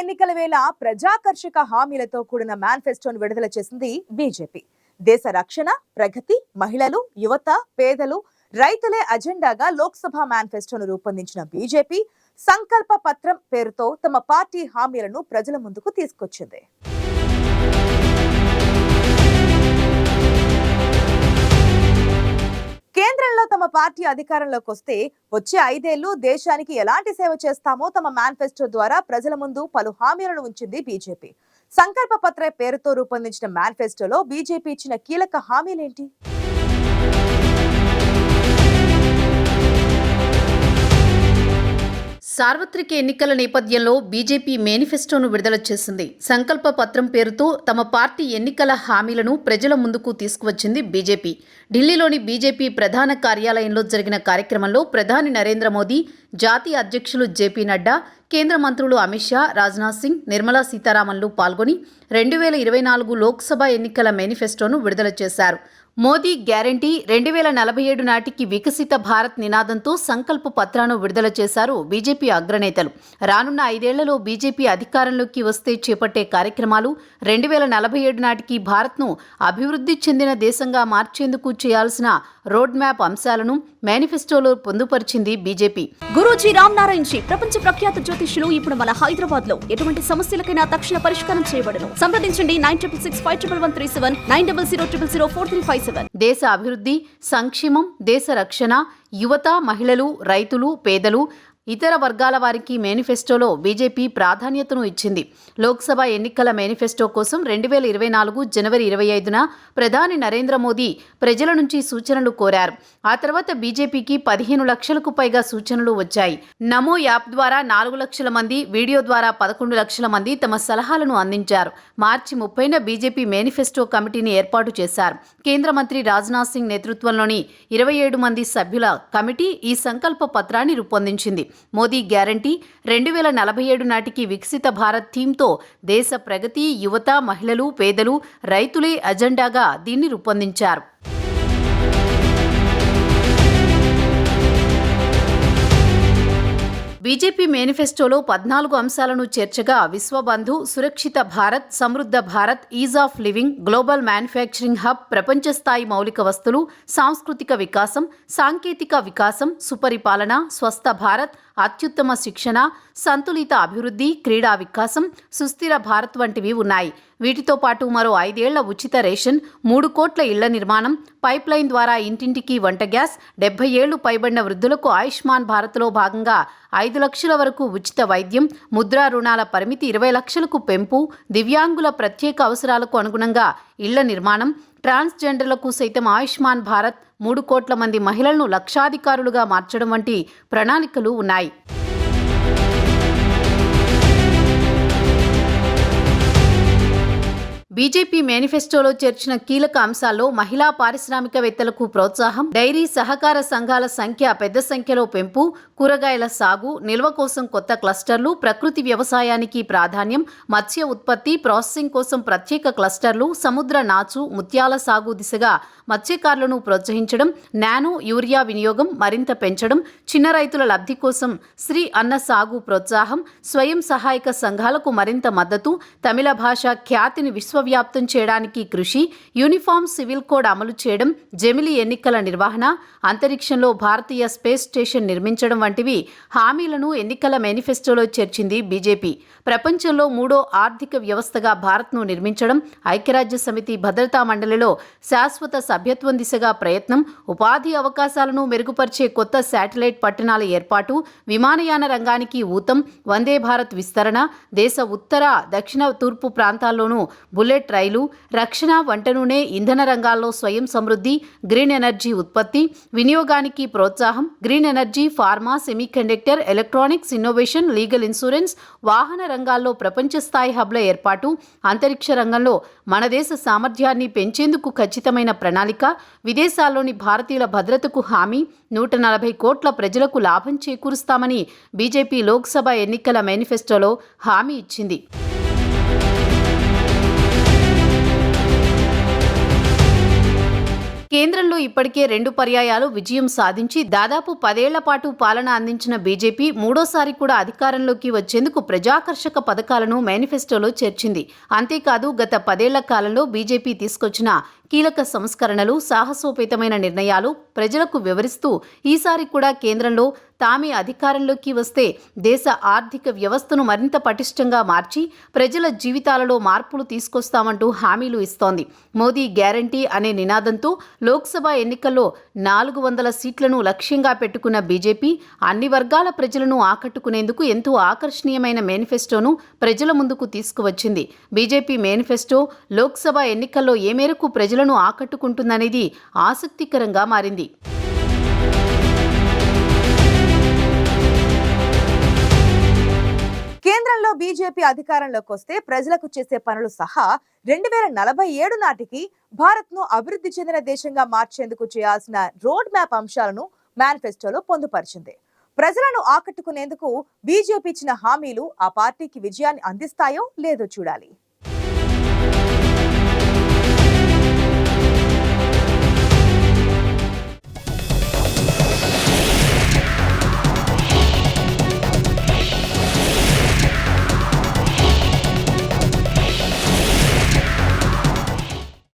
ఎన్నికల వేళ ప్రజాకర్షక హామీలతో కూడిన మేనిఫెస్టోను విడుదల చేసింది బీజేపీ. దేశ రక్షణ ప్రగతి మహిళలు యువత పేదలు రైతులే అజెండాగా లోక్సభ మేనిఫెస్టోను రూపొందించిన బీజేపీ సంకల్ప పత్రం పేరుతో తమ పార్టీ హామీలను ప్రజల ముందుకు తీసుకొచ్చింది. తమ పార్టీ అధికారంలోకి వస్తే వచ్చే ఐదేళ్ళు దేశానికి ఎలాంటి సేవ చేస్తామో తమ మేనిఫెస్టో ద్వారా ప్రజల ముందు పలు హామీలను ఉంచింది బీజేపీ. సంకల్ప పత్ర పేరుతో రూపొందించిన మేనిఫెస్టోలో బీజేపీ ఇచ్చిన కీలక హామీలేంటి? సార్వత్రిక ఎన్నికల నేపథ్యంలో బీజేపీ మేనిఫెస్టోను విడుదల చేసింది. సంకల్ప పత్రం పేరుతో తమ పార్టీ ఎన్నికల హామీలను ప్రజల ముందుకు తీసుకువచ్చింది బీజేపీ. ఢిల్లీలోని బీజేపీ ప్రధాన కార్యాలయంలో జరిగిన కార్యక్రమంలో ప్రధాని నరేంద్ర మోదీ జాతీయ అధ్యక్షులు జేపీ నడ్డా కేంద్ర మంత్రులు అమిత్ షా రాజ్నాథ్ సింగ్ నిర్మలా సీతారామన్లు పాల్గొని రెండు వేల ఇరవై నాలుగు లోక్సభ ఎన్నికల మేనిఫెస్టోను విడుదల చేశారు. మోదీ గ్యారంటీ రెండు వేల నలభై ఏడు నాటికి వికసిత భారత్ నినాదంతో సంకల్ప పత్రాను విడుదల చేశారు బీజేపీ అగ్రనేతలు. రానున్న ఐదేళ్ళలో బీజేపీ అధికారంలోకి వస్తే చేపట్టే కార్యక్రమాలు రెండు వేల నలభై ఏడు నాటికి భారత్ను అభివృద్ధి చెందిన దేశంగా మార్చేందుకు చేయాల్సిన రోడ్ మ్యాప్ అంశాలను మేనిఫెస్టోలో పొందుపరిచింది బీజేపీ. గురూజీ రామ్ నారాయణ్ జీ ప్రపంచ ప్రఖ్యాత జ్యోతిష్యులు ఇప్పుడు మన హైదరాబాద్లో ఎటువంటి సమస్యలకైనా తక్షణ పరిష్కారం చేయబడను. సంప్రదించండి nine triple six five triple one three seven nine double zero triple zero four three five seven. దేశ అభివృద్ధి సంక్షేమం దేశ రక్షణ యువత మహిళలు రైతులు పేదలు ఇతర వర్గాల వారికి మేనిఫెస్టోలో బీజేపీ ప్రాధాన్యతను ఇచ్చింది. లోక్సభ ఎన్నికల మేనిఫెస్టో కోసం రెండు వేల ఇరవై నాలుగు జనవరి ఇరవై ఐదున ప్రధాని నరేంద్ర మోదీ ప్రజల నుంచి సూచనలు కోరారు. ఆ తర్వాత బీజేపీకి పదిహేను లక్షలకు పైగా సూచనలు వచ్చాయి. నమో యాప్ ద్వారా నాలుగు లక్షల మంది వీడియో ద్వారా పదకొండు లక్షల మంది తమ సలహాలను అందించారు. మార్చి ముప్పైన బీజేపీ మేనిఫెస్టో కమిటీని ఏర్పాటు చేశారు. కేంద్ర మంత్రి రాజ్నాథ్ సింగ్ నేతృత్వంలోని ఇరవై ఏడు మంది సభ్యుల కమిటీ ఈ సంకల్ప పత్రాన్ని రూపొందించింది. మోదీ గ్యారంటీ రెండు వేల నలభై ఏడు నాటికి వికసిత భారత్ థీమ్తో దేశ ప్రగతి యువత మహిళలు పేదలు రైతులే అజెండాగా దీన్ని రూపొందించారు. బీజేపీ మేనిఫెస్టోలో పద్నాలుగు అంశాలను చేర్చగా విశ్వబంధు సురక్షిత Bharat సమృద్ధ Bharat ease of living global manufacturing hub ప్రపంచ స్థాయి మౌలిక వస్తువులు సాంస్కృతిక వికాసం సాంకేతిక వికాసం సుపరిపాలన స్వస్థ భారత్ అత్యుత్తమ శిక్షణ సంతులిత అభివృద్ధి క్రీడా వికాసం సుస్థిర భారత్ వంటివి ఉన్నాయి. వీటితో పాటు మరో ఐదేళ్ళ ఉచిత రేషన్ మూడు కోట్ల ఇళ్ళ నిర్మాణం పైప్లైన్ ద్వారా ఇంటింటికి వంట గ్యాస్ డెబ్బై ఏళ్ళు పైబడిన వృద్ధులకు ఆయుష్మాన్ భారత్లో భాగంగా ఐదు లక్షల వరకు ఉచిత వైద్యం ముద్రా రుణాల పరిమితి ఇరవై లక్షలకు పెంపు దివ్యాంగుల ప్రత్యేక అవసరాలకు అనుగుణంగా ఇళ్ళ నిర్మాణం ట్రాన్స్జెండర్లకు సైతం ఆయుష్మాన్ భారత్ మూడు కోట్ల మంది మహిళలను లక్షాధికారులుగా మార్చడం వంటి ప్రణాళికలు ఉన్నాయి. బీజేపీ మేనిఫెస్టోలో చేర్చిన కీలక అంశాల్లో మహిళా పారిశ్రామికవేత్తలకు ప్రోత్సాహం డైరీ సహకార సంఘాల సంఖ్య పెద్ద సంఖ్యలో పెంపు కూరగాయల సాగు నిల్వ కోసం కొత్త క్లస్టర్లు ప్రకృతి వ్యవసాయానికి ప్రాధాన్యం మత్స్య ఉత్పత్తి ప్రాసెసింగ్ కోసం ప్రత్యేక క్లస్టర్లు సముద్ర నాచు ముత్యాల సాగు దిశగా మత్స్యకారులను ప్రోత్సహించడం నానో యూరియా వినియోగం మరింత పెంచడం చిన్న రైతుల లబ్ధి కోసం శ్రీ అన్న సాగు ప్రోత్సాహం స్వయం సహాయక సంఘాలకు మరింత మద్దతు తమిళ భాష ఖ్యాతిని విశ్వ విశ్వవ్యాప్తం చేయడానికి కృషి యూనిఫామ్ సివిల్ కోడ్ అమలు చేయడం జమిలి ఎన్నికల నిర్వహణ అంతరిక్షంలో భారతీయ స్పేస్ స్టేషన్ నిర్మించడం వంటివి హామీలను ఎన్నికల మేనిఫెస్టోలో చేర్చింది బీజేపీ. ప్రపంచంలో మూడో ఆర్థిక వ్యవస్థగా భారత్ను నిర్మించడం ఐక్యరాజ్య సమితి భద్రతా మండలిలో శాశ్వత సభ్యత్వం దిశగా ప్రయత్నం ఉపాధి అవకాశాలను మెరుగుపరిచే కొత్త శాటిలైట్ పట్టణాల ఏర్పాటు విమానయాన రంగానికి ఊతం వందే భారత్ విస్తరణ దేశ ఉత్తర దక్షిణ తూర్పు ప్రాంతాల్లోనూ బుల్లెట్ రైలు రక్షణ వంట నూనె ఇంధన రంగాల్లో స్వయం సమృద్ధి గ్రీన్ ఎనర్జీ ఉత్పత్తి వినియోగానికి ప్రోత్సాహం green energy pharma semiconductor electronics innovation legal insurance వాహన రంగాల్లో ప్రపంచ స్థాయి హబ్ల ఏర్పాటు అంతరిక్ష రంగంలో మన దేశ సామర్థ్యాన్ని పెంచేందుకు ఖచ్చితమైన ప్రణాళిక విదేశాల్లోని భారతీయుల భద్రతకు హామీ నూట నలభై కోట్ల ప్రజలకు లాభం చేకూరుస్తామని బీజేపీ లోక్సభ ఎన్నికల మేనిఫెస్టోలో హామీ ఇచ్చింది. కేంద్రంలో ఇప్పటికే రెండు పర్యాయాలు విజయం సాధించి దాదాపు పదేళ్ళ పాటు పాలన అందించిన బీజేపీ మూడోసారి కూడా అధికారంలోకి వచ్చేందుకు ప్రజాకర్షక పథకాలను మేనిఫెస్టోలో చేర్చింది. అంతేకాదు గత పదేళ్ళ కాలంలో బీజేపీ తీసుకొచ్చిన కీలక సంస్కరణలు సాహసోపేతమైన నిర్ణయాలు ప్రజలకు వివరిస్తూ ఈసారి కూడా కేంద్రంలో తామే అధికారంలోకి వస్తే దేశ ఆర్థిక వ్యవస్థను మరింత పటిష్టంగా మార్చి ప్రజల జీవితాలలో మార్పులు తీసుకొస్తామంటూ హామీలు ఇస్తోంది. మోదీ గ్యారంటీ అనే నినాదంతో లోక్సభ ఎన్నికల్లో నాలుగు వందల సీట్లను లక్ష్యంగా పెట్టుకున్న బీజేపీ అన్ని వర్గాల ప్రజలను ఆకట్టుకునేందుకు ఎంతో ఆకర్షణీయమైన మేనిఫెస్టోను ప్రజల ముందుకు తీసుకువచ్చింది. బీజేపీ మేనిఫెస్టో లోక్సభ ఎన్నికల్లో ఏ మేరకు ప్రజలను ఆకట్టుకుంటుందనేది ఆసక్తికరంగా మారింది. కేంద్రంలో బీజేపీ అధికారంలోకి వస్తే ప్రజలకు చేసే పనులు సహా రెండు వేల నలభై ఏడు నాటికి భారత్ను అభివృద్ధి చెందిన దేశంగా మార్చేందుకు చేయాల్సిన రోడ్ మ్యాప్ అంశాలను మేనిఫెస్టోలో పొందుపరిచింది. ప్రజలను ఆకట్టుకునేందుకు బీజేపీ ఇచ్చిన హామీలు ఆ పార్టీకి విజయాన్ని అందిస్తాయో లేదో చూడాలి.